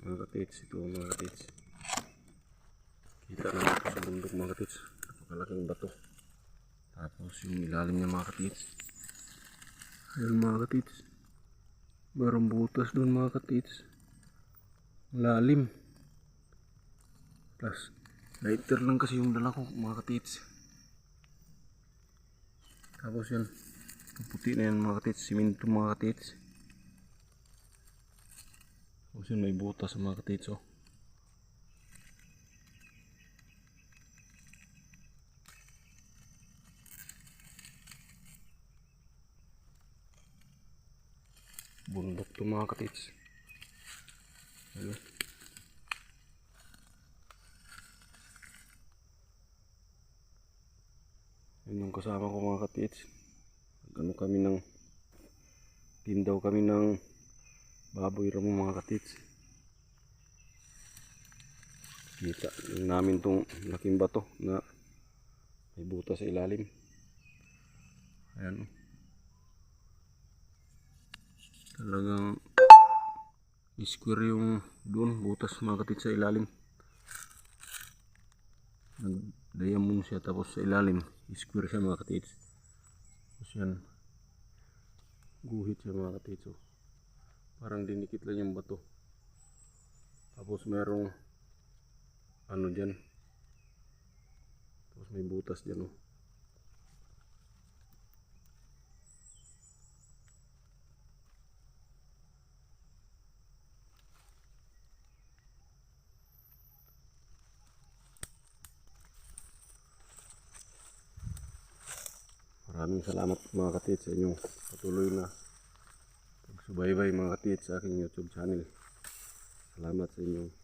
Mga katits, ito mga katits. Kita naman ito sa bundok mga katits. Napakalaking bato. Tapos yung ilalim niya mga katits. Ayun mga katits. Merong butas doon mga katits. Lalim. Plus, lighter lang kasi yung dala ko mga katits. Tapos yun. Puti na yan mga katits. Siminto mga katits. Yun may butas mga katits oh. Bundok to mga katits. Ayun. Yun yung kasama ko mga katits. Ano kami ng tindaw kami ng baboy ramo mga katits. Kita namin tong laking bato na may butas sa ilalim. Ayan. oh. Talagang square yung doon butas mga katits sa ilalim. Nag-diamond siya tapos sa ilalim square siya mga katits. Tapos yan guhit siya mga katits. oh. Parang dinikit lang yung bato. Tapos merong ano dyan. Tapos may butas dyan oh. Maraming salamat mga katit sa inyong patuloy na pagsubaybay mga katit sa aking YouTube channel. Salamat sa inyong